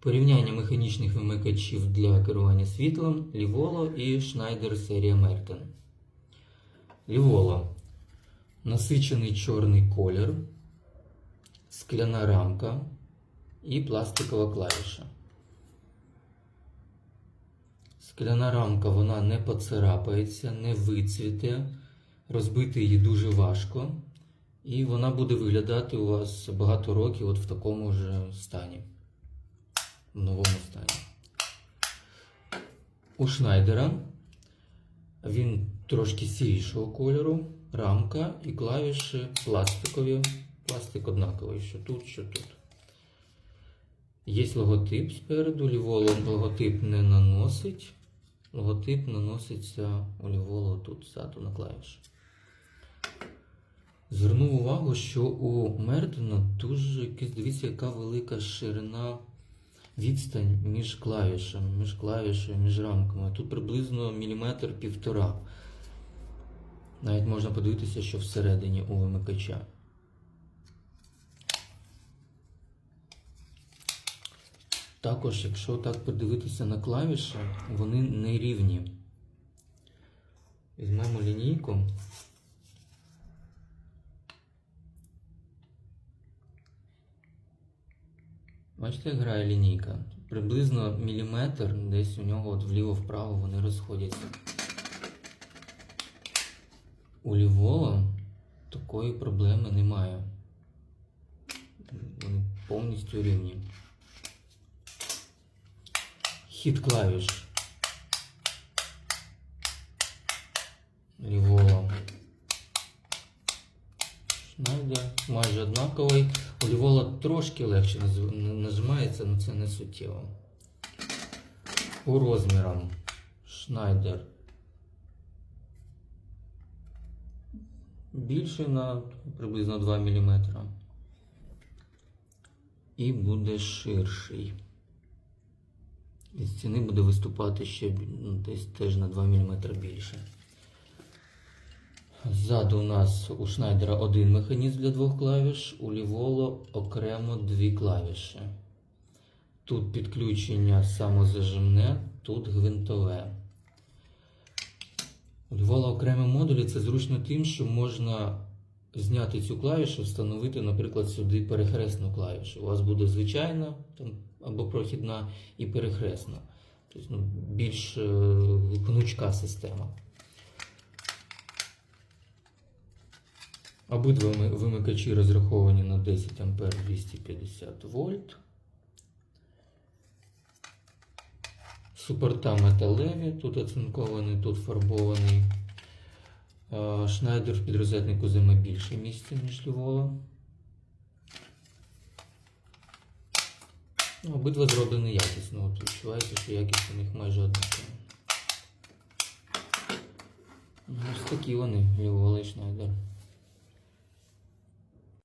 Порівняння механічних вимикачів для керування світлом Ліволо і Schneider серія Merten. Ліволо. Насичений чорний колір, скляна рамка і пластикова клавіша. Скляна рамка вона не поцарапається, не вицвіте, розбити її дуже важко, і вона буде виглядати у вас багато років от в такому ж стані, в новому стані. У Шнайдера він трошки сірішого кольору, рамка і клавіші пластикові, пластик однаковий, що тут, що тут. Є логотип спереду, ліволо логотип не наносить. Логотип наноситься у ліволо тут ззаду на клавіші. Звернув увагу, що у Мердена дуже дивіться, яка велика ширина відстань між клавішами, між клавішею, між рамками. Тут приблизно міліметр півтора. Навіть можна подивитися, що всередині у вимикача. Також, якщо так подивитися на клавіші, вони не рівні. Візьмемо лінійку. Бачите, як грає лінійка? Приблизно міліметр, десь у нього от вліво-вправо вони розходяться. У лівого такої проблеми немає. Вони повністю рівні. Хід клавіш. Ліволо. Шнайдер майже однаковий. У трошки легше нажимається, але це не суттєво. По розмірам. Шнайдер. Більший на приблизно 2 мм. І буде ширший. Із стіни буде виступати ще ну, десь теж на 2 мм більше. Ззаду у нас у Шнайдера один механізм для двох клавіш, у Ліволо окремо дві клавіші. Тут підключення самозажимне, тут гвинтове. У Ліволо окремі модулі це зручно тим, що можна зняти цю клавішу, встановити, наприклад, сюди перехресну клавішу. У вас буде звичайна там, або прохідна і перехресна. Тобто ну, більш е, гнучка система. Обидва вимикачі розраховані на 10 А 250 вольт. Супорта металеві, тут оцинкований, тут фарбований. Е, Шнайдер в підрозетнику займе більше місця, ніж лівола. Ну, обидва зроблені якісно. От відчувається, що якість у них майже однакова. Ну, Ось такі вони, лівола і Шнайдер.